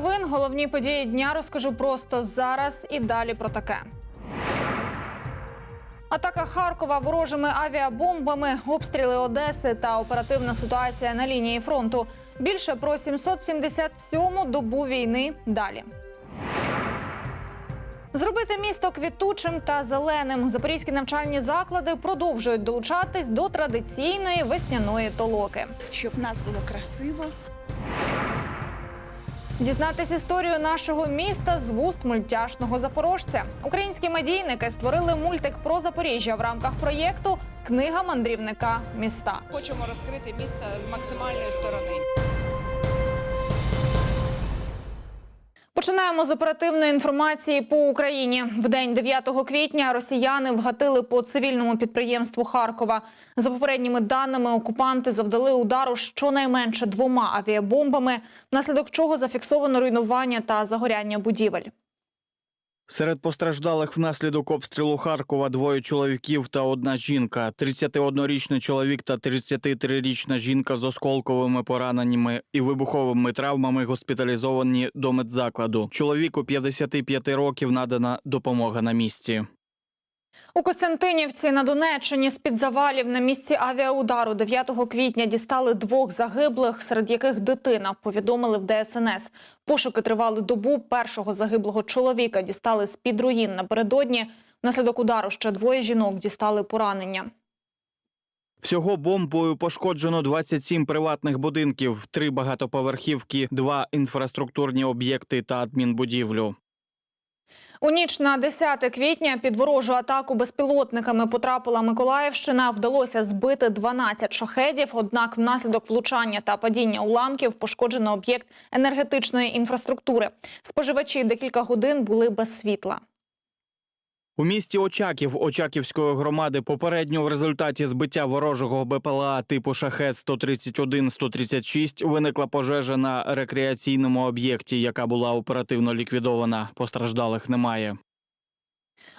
новин. Головні події дня розкажу просто зараз і далі про таке. Атака Харкова ворожими авіабомбами, обстріли Одеси та оперативна ситуація на лінії фронту. Більше про 777-му добу війни далі. Зробити місто квітучим та зеленим. Запорізькі навчальні заклади продовжують долучатись до традиційної весняної толоки. щоб нас було красиво. Дізнатись історію нашого міста з вуст мультяшного запорожця. Українські медійники створили мультик про Запоріжжя в рамках проєкту Книга мандрівника міста. Хочемо розкрити місце з максимальної сторони. Починаємо з оперативної інформації по Україні. В день 9 квітня росіяни вгатили по цивільному підприємству Харкова. За попередніми даними, окупанти завдали удару щонайменше двома авіабомбами, внаслідок чого зафіксовано руйнування та загоряння будівель. Серед постраждалих внаслідок обстрілу Харкова двоє чоловіків та одна жінка. 31-річний чоловік та 33-річна жінка з осколковими пораненнями і вибуховими травмами госпіталізовані до медзакладу. Чоловіку 55 років надана допомога на місці. У Костянтинівці на Донеччині з-під завалів на місці авіаудару 9 квітня дістали двох загиблих, серед яких дитина, повідомили в ДСНС. Пошуки тривали добу. Першого загиблого чоловіка дістали з-під руїн напередодні. Внаслідок удару ще двоє жінок дістали поранення. Всього бомбою пошкоджено 27 приватних будинків, три багатоповерхівки, два інфраструктурні об'єкти та адмінбудівлю. У ніч на 10 квітня під ворожу атаку безпілотниками потрапила Миколаївщина. Вдалося збити 12 шахедів. Однак, внаслідок влучання та падіння уламків пошкоджено об'єкт енергетичної інфраструктури. Споживачі декілька годин були без світла. У місті Очаків Очаківської громади попередньо в результаті збиття ворожого БПЛА типу шахет 131-136 виникла пожежа на рекреаційному об'єкті, яка була оперативно ліквідована. Постраждалих немає.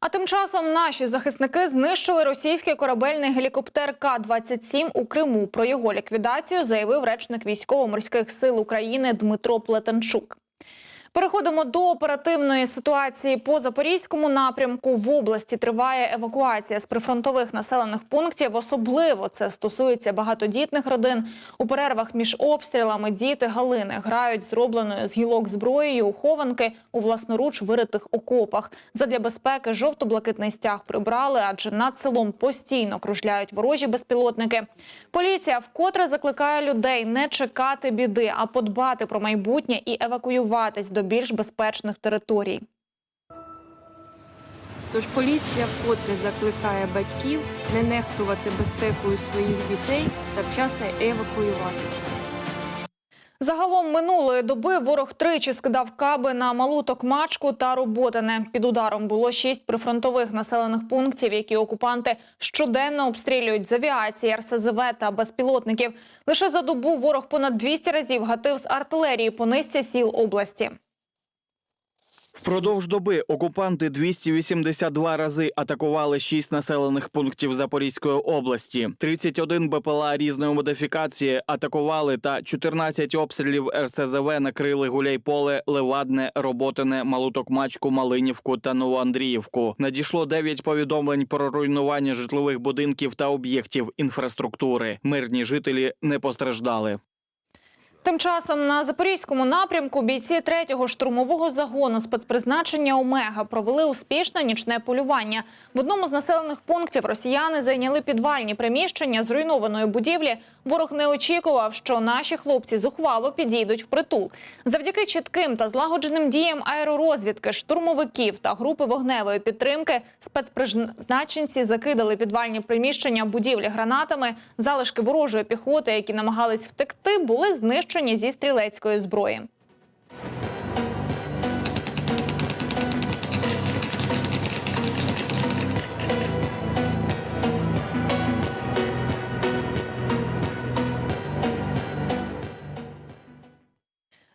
А тим часом наші захисники знищили російський корабельний гелікоптер К-27 у Криму. Про його ліквідацію заявив речник військово-морських сил України Дмитро Плетенчук. Переходимо до оперативної ситуації по запорізькому напрямку. В області триває евакуація з прифронтових населених пунктів. Особливо це стосується багатодітних родин. У перервах між обстрілами діти Галини грають зробленою з гілок зброєю у хованки у власноруч виритих окопах. Задля безпеки жовто-блакитний стяг прибрали, адже над селом постійно кружляють ворожі безпілотники. Поліція вкотре закликає людей не чекати біди, а подбати про майбутнє і евакуюватись до більш безпечних територій. Тож поліція вкотре закликає батьків не нехтувати безпекою своїх дітей та вчасно евакуюватися. Загалом минулої доби ворог тричі скидав каби на малу Токмачку та Роботине. Під ударом було шість прифронтових населених пунктів, які окупанти щоденно обстрілюють з авіації, РСЗВ та безпілотників. Лише за добу ворог понад 200 разів гатив з артилерії по низці сіл області. Впродовж доби окупанти 282 рази атакували 6 населених пунктів Запорізької області. 31 БПЛА різної модифікації атакували та 14 обстрілів РСЗВ накрили Гуляйполе, Левадне, Роботине, Малутокмачку, Малинівку та Новоандріївку. Надійшло 9 повідомлень про руйнування житлових будинків та об'єктів інфраструктури. Мирні жителі не постраждали. Тим часом на запорізькому напрямку бійці 3-го штурмового загону спецпризначення Омега провели успішне нічне полювання. В одному з населених пунктів росіяни зайняли підвальні приміщення зруйнованої будівлі. Ворог не очікував, що наші хлопці зухвало підійдуть в притул. Завдяки чітким та злагодженим діям аеророзвідки, штурмовиків та групи вогневої підтримки спецпризначенці закидали підвальні приміщення будівлі гранатами. Залишки ворожої піхоти, які намагались втекти, були знищені зі стрілецької зброї.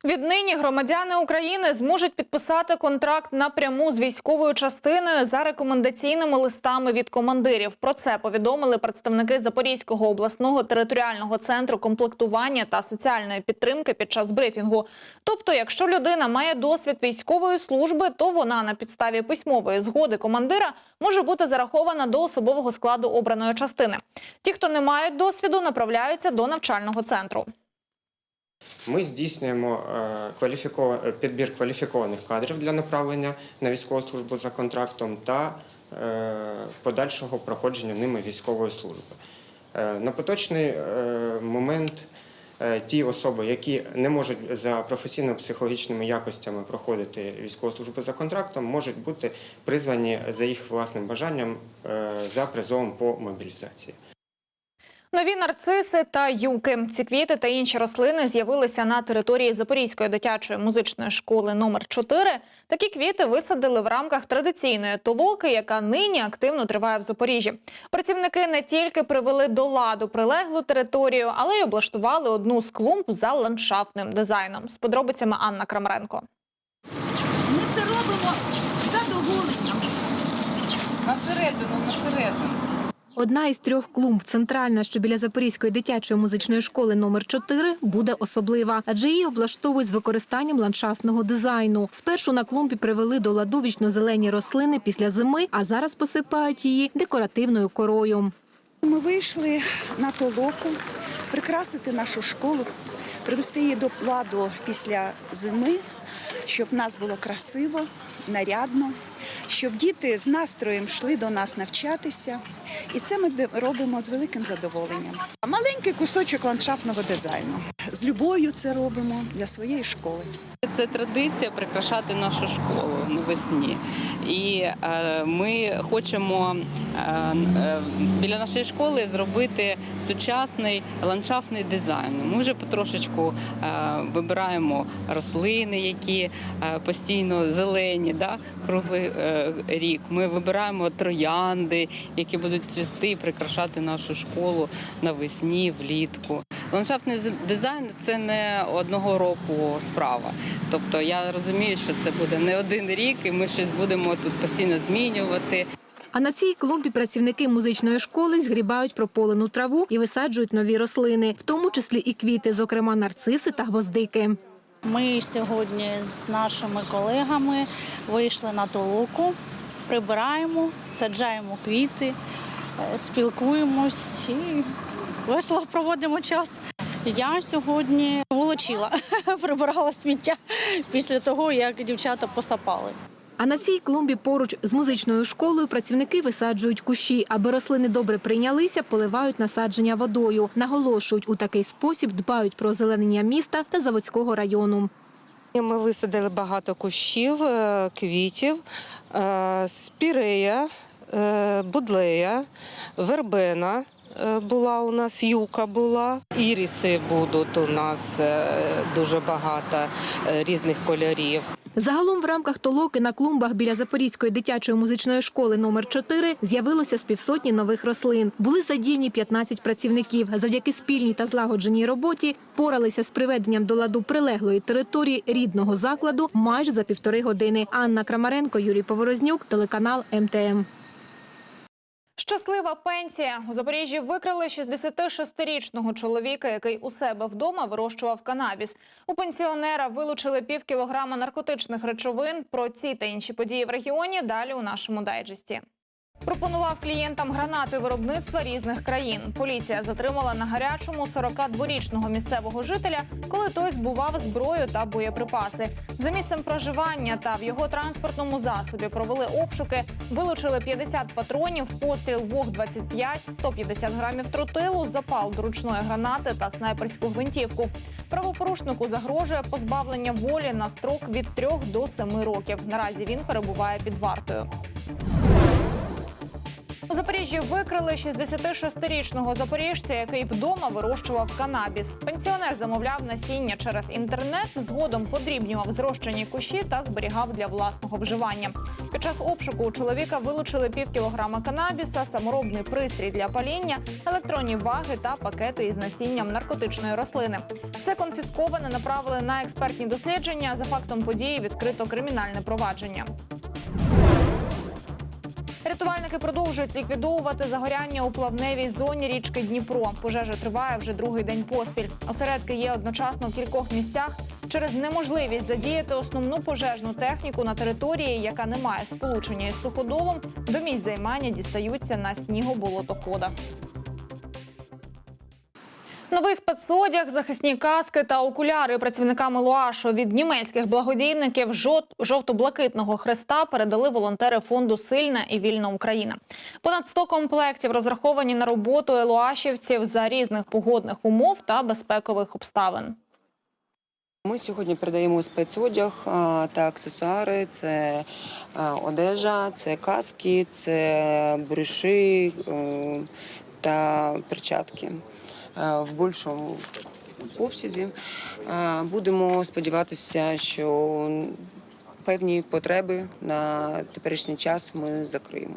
Віднині громадяни України зможуть підписати контракт напряму з військовою частиною за рекомендаційними листами від командирів. Про це повідомили представники Запорізького обласного територіального центру комплектування та соціальної підтримки під час брифінгу. Тобто, якщо людина має досвід військової служби, то вона на підставі письмової згоди командира може бути зарахована до особового складу обраної частини. Ті, хто не мають досвіду, направляються до навчального центру. Ми здійснюємо е, е, підбір кваліфікованих кадрів для направлення на військову службу за контрактом та е, подальшого проходження ними військової служби. На поточний момент ті особи, які не можуть за професійно-психологічними якостями проходити військову службу за контрактом, можуть бути призвані за їх власним бажанням за призовом по мобілізації. Нові нарциси та юки. Ці квіти та інші рослини з'явилися на території Запорізької дитячої музичної школи номер 4 Такі квіти висадили в рамках традиційної толоки, яка нині активно триває в Запоріжжі. Працівники не тільки привели до ладу прилеглу територію, але й облаштували одну з клумб за ландшафтним дизайном. З подробицями Анна Крамаренко. Ми це робимо з задоволенням. На середину, на середину. Одна із трьох клумб, центральна, що біля Запорізької дитячої музичної школи номер 4 буде особлива, адже її облаштовують з використанням ландшафтного дизайну. Спершу на клумбі привели до ладу вічно-зелені рослини після зими, а зараз посипають її декоративною корою. Ми вийшли на толоку прикрасити нашу школу, привести її до ладу після зими, щоб в нас було красиво, нарядно, щоб діти з настроєм йшли до нас навчатися. І це ми робимо з великим задоволенням. Маленький кусочок ландшафтного дизайну. З любов'ю це робимо для своєї школи. Це традиція прикрашати нашу школу навесні. І е, ми хочемо е, е, біля нашої школи зробити сучасний ландшафтний дизайн. Ми вже потрошечку вибираємо рослини, які постійно зелені, да, круглий рік. Ми вибираємо троянди, які будуть цвісти і прикрашати нашу школу навесні, влітку. Ландшафтний дизайн це не одного року справа. Тобто я розумію, що це буде не один рік, і ми щось будемо тут постійно змінювати. А на цій клумбі працівники музичної школи згрібають прополену траву і висаджують нові рослини, в тому числі і квіти, зокрема нарциси та гвоздики. Ми сьогодні з нашими колегами вийшли на толоку, прибираємо, саджаємо квіти, е, спілкуємось і весело проводимо час. Я сьогодні волочила, прибирала сміття після того, як дівчата посапали. А на цій клумбі поруч з музичною школою працівники висаджують кущі, аби рослини добре прийнялися, поливають насадження водою. Наголошують, у такий спосіб дбають про озеленення міста та заводського району. Ми висадили багато кущів, е, квітів, е, спірея, е, будлея, вербена. Була у нас юка була, іріси будуть у нас дуже багато різних кольорів. Загалом в рамках толоки на клумбах біля Запорізької дитячої музичної школи номер 4 з'явилося з півсотні нових рослин. Були задіяні 15 працівників. Завдяки спільній та злагодженій роботі впоралися з приведенням до ладу прилеглої території рідного закладу майже за півтори години. Анна Крамаренко, Юрій Поворознюк, телеканал МТМ. Щаслива пенсія у Запоріжжі викрили 66-річного чоловіка, який у себе вдома вирощував канабіс. У пенсіонера вилучили пів кілограма наркотичних речовин. Про ці та інші події в регіоні далі у нашому дайджесті. Пропонував клієнтам гранати виробництва різних країн. Поліція затримала на гарячому 42-річного місцевого жителя, коли той збував зброю та боєприпаси. За місцем проживання та в його транспортному засобі провели обшуки, вилучили 50 патронів, постріл ВОГ-25, 150 грамів тротилу, запал до ручної гранати та снайперську гвинтівку. Правопорушнику загрожує позбавлення волі на строк від 3 до 7 років. Наразі він перебуває під вартою. У Запоріжжі викрили 66-річного запоріжця, який вдома вирощував канабіс. Пенсіонер замовляв насіння через інтернет, згодом подрібнював зрощені кущі та зберігав для власного вживання. Під час обшуку у чоловіка вилучили пів кілограма канабіса, саморобний пристрій для паління, електронні ваги та пакети із насінням наркотичної рослини. Все конфісковане направили на експертні дослідження. За фактом події відкрито кримінальне провадження. Рятувальники продовжують ліквідовувати загоряння у плавневій зоні річки Дніпро. Пожежа триває вже другий день поспіль. Осередки є одночасно в кількох місцях. Через неможливість задіяти основну пожежну техніку на території, яка не має сполучення із суходолом, до місць займання дістаються на снігоболотоходах. Новий спецодяг, захисні каски та окуляри працівниками Луашу від німецьких благодійників жовт- жовто-блакитного хреста передали волонтери фонду Сильна і вільна Україна. Понад 100 комплектів розраховані на роботу елуашівців за різних погодних умов та безпекових обставин. Ми сьогодні передаємо спецодяг та аксесуари. Це одежа, це каски, це брюши е, та перчатки в більшому обсязі. Е, Будемо сподіватися, що певні потреби на теперішній час ми закриємо.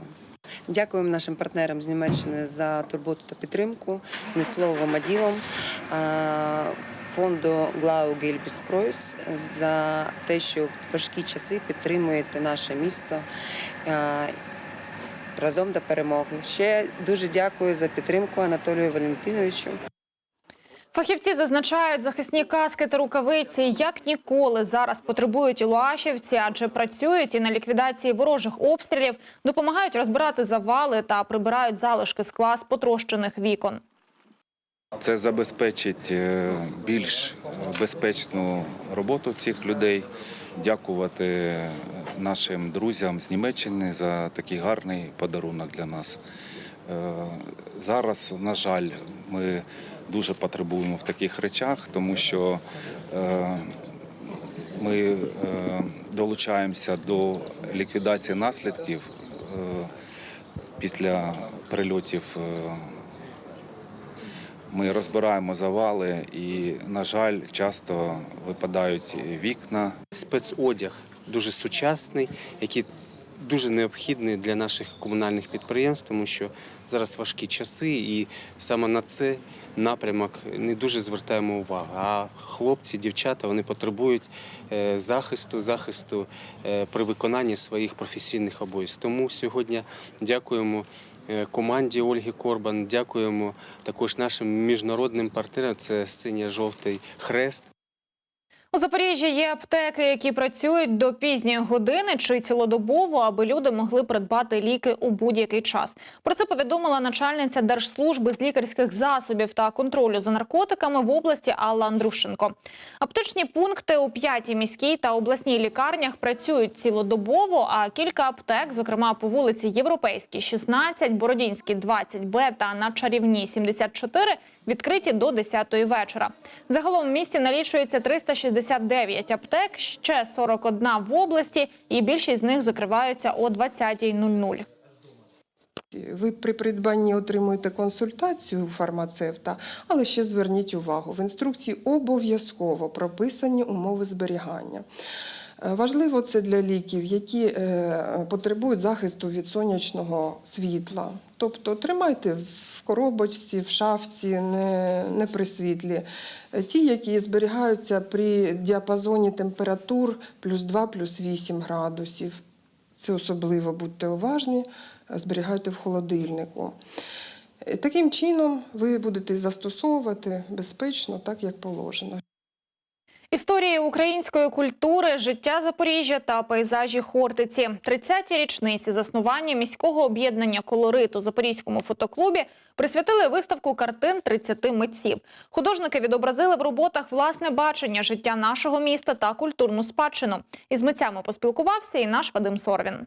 Дякуємо нашим партнерам з Німеччини за турботу та підтримку, не словом, а ділом. Е, Фонду Глау Гельбіс за те, що в важкі часи підтримуєте наше місто е, разом до перемоги. Ще дуже дякую за підтримку Анатолію Валентиновичу. Фахівці зазначають, захисні каски та рукавиці як ніколи зараз потребують луашівці, адже працюють і на ліквідації ворожих обстрілів, допомагають розбирати завали та прибирають залишки скла з потрощених вікон. Це забезпечить е, більш безпечну роботу цих людей. Дякувати нашим друзям з Німеччини за такий гарний подарунок для нас. Е, Зараз, на жаль, ми дуже потребуємо в таких речах, тому що е, ми е, долучаємося до ліквідації наслідків після прильотів ми розбираємо завали і, на жаль, часто випадають вікна. спецодяг дуже сучасний, який дуже необхідний для наших комунальних підприємств, тому що зараз важкі часи, і саме на цей напрямок не дуже звертаємо увагу. А хлопці, дівчата вони потребують е, захисту, захисту е, при виконанні своїх професійних обов'язків. Тому сьогодні дякуємо. Е, Команді Ольги Корбан дякуємо також нашим міжнародним партнерам. Це синьо-жовтий хрест. У Запоріжжі є аптеки, які працюють до пізньої години чи цілодобово, аби люди могли придбати ліки у будь-який час. Про це повідомила начальниця Держслужби з лікарських засобів та контролю за наркотиками в області Алла Андрушенко. Аптечні пункти у п'ятій міській та обласній лікарнях працюють цілодобово. А кілька аптек, зокрема по вулиці Європейській, 16, Бородінській, 20Б та на Чарівній, 74, відкриті до 10-ї вечора. Загалом в місті налічується 369 аптек, ще 41 в області, і більшість з них закриваються о 20.00. Ви при придбанні отримуєте консультацію фармацевта, але ще зверніть увагу, в інструкції обов'язково прописані умови зберігання. Е, Важливо це для ліків, які е, потребують захисту від сонячного світла. Тобто тримайте в коробочці, в шафці, не, не при світлі. Е, Ті, які зберігаються при діапазоні температур плюс 2, плюс 8 градусів. Це особливо будьте уважні, е, зберігайте в холодильнику. Е, Таким чином ви будете застосовувати безпечно, так як положено. Історії української культури, життя Запоріжжя та пейзажі Хортиці. 30-ті річниці заснування міського об'єднання колорит у Запорізькому фотоклубі присвятили виставку картин 30 митців. Художники відобразили в роботах власне бачення життя нашого міста та культурну спадщину. Із митцями поспілкувався і наш Вадим Сорвін.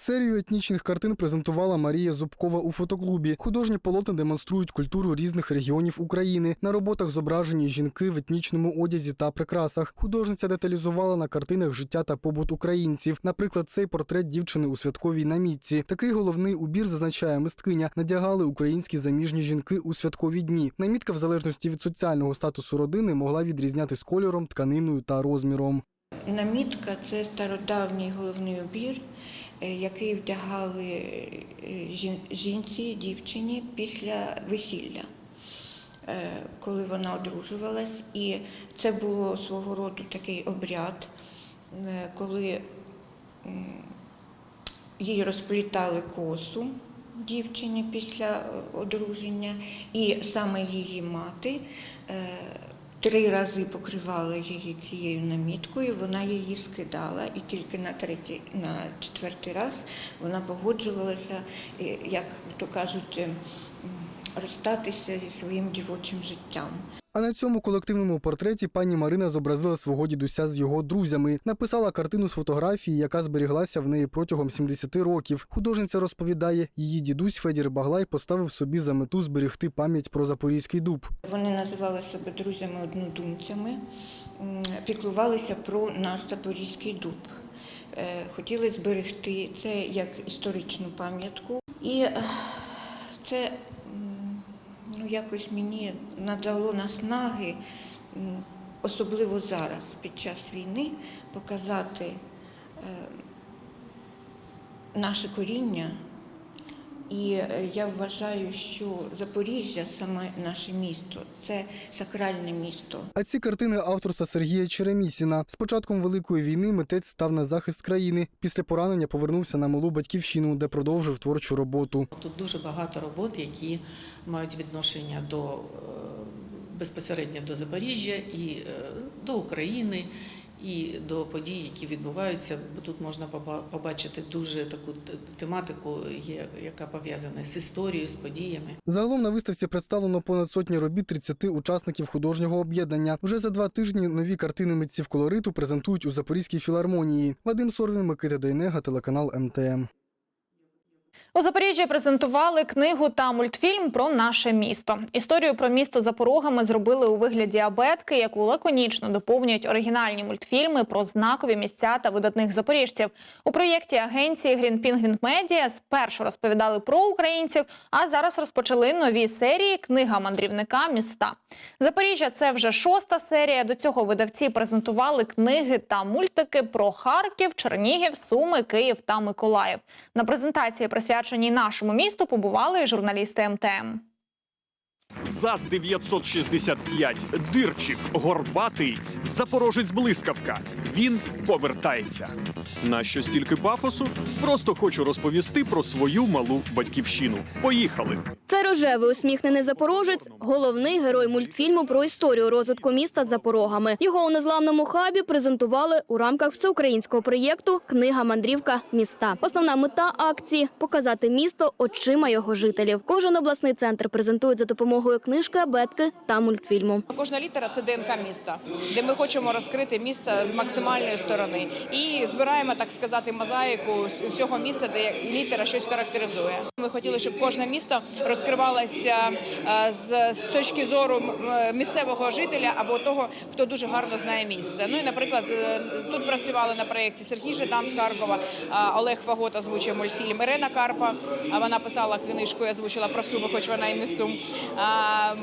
Серію етнічних картин презентувала Марія Зубкова у фотоклубі. Художні полотна демонструють культуру різних регіонів України. На роботах зображені жінки в етнічному одязі та прикрасах. Художниця деталізувала на картинах життя та побут українців. Наприклад, цей портрет дівчини у святковій намітці. Такий головний убір зазначає мисткиня. Надягали українські заміжні жінки у святкові дні. Намітка, в залежності від соціального статусу родини, могла відрізнятись кольором, тканиною та розміром. Намітка це стародавній головний убір, який вдягали е, жін- жінці, дівчині після весілля, е, коли вона одружувалась. І це було свого роду такий обряд, е, коли їй розплітали косу дівчині після е, одруження, і саме її мати. Три рази покривала її цією наміткою, вона її скидала, і тільки на третій, на четвертий раз вона погоджувалася, е, як то кажуть, е, розстатися зі своїм дівочим життям. А на цьому колективному портреті пані Марина зобразила свого дідуся з його друзями. Написала картину з фотографії, яка зберіглася в неї протягом 70 років. Художниця розповідає, її дідусь Федір Баглай поставив собі за мету зберегти пам'ять про запорізький дуб. Вони називали себе друзями-однодумцями, піклувалися про наш Запорізький дуб. Е, Хотіли зберегти це як історичну пам'ятку. І е, це якось мені надало наснаги, особливо зараз, під час війни, показати е, наше коріння. І е, я вважаю, що Запоріжжя, саме наше місто, це сакральне місто. А ці картини авторства Сергія Черемісіна. З початком великої війни митець став на захист країни. Після поранення повернувся на малу батьківщину, де продовжив творчу роботу. Тут дуже багато робот, які мають відношення до е, безпосередньо до Запоріжжя і е, до України. І до подій, які відбуваються, бо тут можна побачити дуже таку тематику, яка пов'язана з історією, з подіями. Загалом на виставці представлено понад сотні робіт 30 учасників художнього об'єднання. Вже за два тижні нові картини митців колориту презентують у Запорізькій філармонії. Вадим Сорвін, Микита Дейнега, телеканал МТМ. У Запоріжжі презентували книгу та мультфільм про наше місто. Історію про місто за порогами зробили у вигляді абетки, яку лаконічно доповнюють оригінальні мультфільми про знакові місця та видатних запоріжців. У проєкті агенції Green Penguin Media спершу розповідали про українців, а зараз розпочали нові серії Книга мандрівника міста. Запоріжжя це вже шоста серія. До цього видавці презентували книги та мультики про Харків, Чернігів, Суми, Київ та Миколаїв. На презентації, присвяченій нашому місту, побували журналісти МТМ. ЗАЗ 965, Дирчик, Горбатий, Запорожець Блискавка. Він повертається. Нащо стільки пафосу? Просто хочу розповісти про свою малу батьківщину. Поїхали! Це рожевий усміхнений запорожець, головний герой мультфільму про історію розвитку міста за порогами. Його у незламному хабі презентували у рамках всеукраїнського проєкту Книга мандрівка міста. Основна мета акції показати місто очима його жителів. Кожен обласний центр презентують за допомогою книжки, абетки та мультфільму. Кожна літера це ДНК міста, де ми хочемо розкрити місце з максимальної сторони і збираємо, так сказати, мозаїку всього міста, де літера щось характеризує. Ми хотіли, щоб кожне місто розкривалося е, з, точки зору місцевого жителя або того, хто дуже гарно знає місце. Ну і, наприклад, е, тут працювали на проєкті Сергій Жадан з Харкова, Олег Фагот озвучує мультфільм Ірина Карпа. Вона писала книжку, я озвучила про Суми, хоч вона і не сум.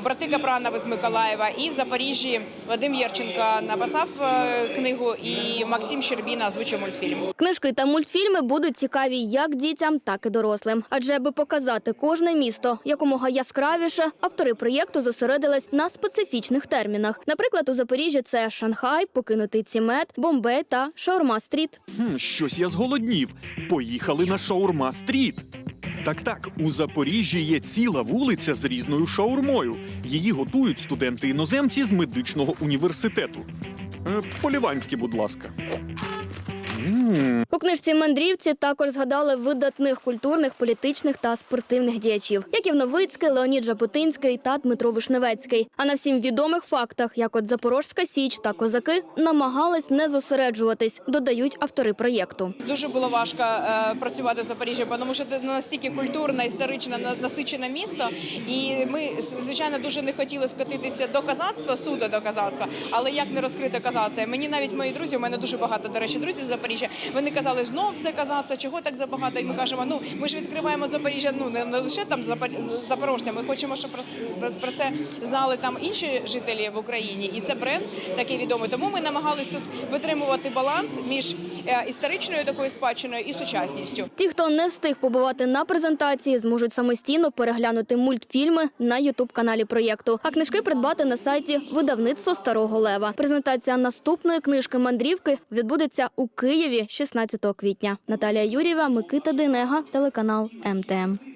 Брати Капранови з Миколаєва. І в Запоріжжі Вадим Єрченко написав е, книгу, і Максим Щербіна озвучує мультфільм. Книжки та мультфільми будуть цікаві як дітям, так і дорослим. Адже аби показати кожне місто якомога яскравіше, автори проєкту зосередились на специфічних термінах. Наприклад, у Запоріжжі це Шанхай, покинутий Цімет, Бомбей та Шаурма-стріт. Хм, щось я зголоднів. Поїхали на шаурма стріт. Так, так, у Запоріжжі є ціла вулиця з різною шаурмою. Її готують студенти-іноземці з медичного університету. Поліванські, По-ліванськи, будь ласка. М, книжці мандрівці також згадали видатних культурних, політичних та спортивних діячів, Яків Новицький, Леонід Жаботинський та Дмитро Вишневецький. А на всім відомих фактах, як от Запорожська Січ та козаки, намагались не зосереджуватись, додають автори проєкту. Дуже було важко е, працювати в Запоріжжі, тому що це настільки культурне, історичне, насичене місто. І ми, звичайно, дуже не хотіли скотитися до казацтва, суто до казацтва, але як не розкрити казацтво? Мені навіть мої друзі, у мене дуже багато, до речі, друзів з Запоріжжя. Вони казали, знов це казацтво, чого так забагато? І ми кажемо, ну ми ж відкриваємо Запоріжжя, ну не, лише там Запор- запорожця. Ми хочемо, щоб про, це знали там інші жителі в Україні, і це бренд такий відомий. Тому ми намагались тут витримувати баланс між історичною такою спадщиною і сучасністю. Ті, хто не встиг побувати на презентації, зможуть самостійно переглянути мультфільми на ютуб-каналі проєкту. А книжки придбати на сайті видавництво Старого Лева. Презентація наступної книжки мандрівки відбудеться у Києві 16 квітня. Наталія Юрєва, Микита Денега, телеканал МТМ.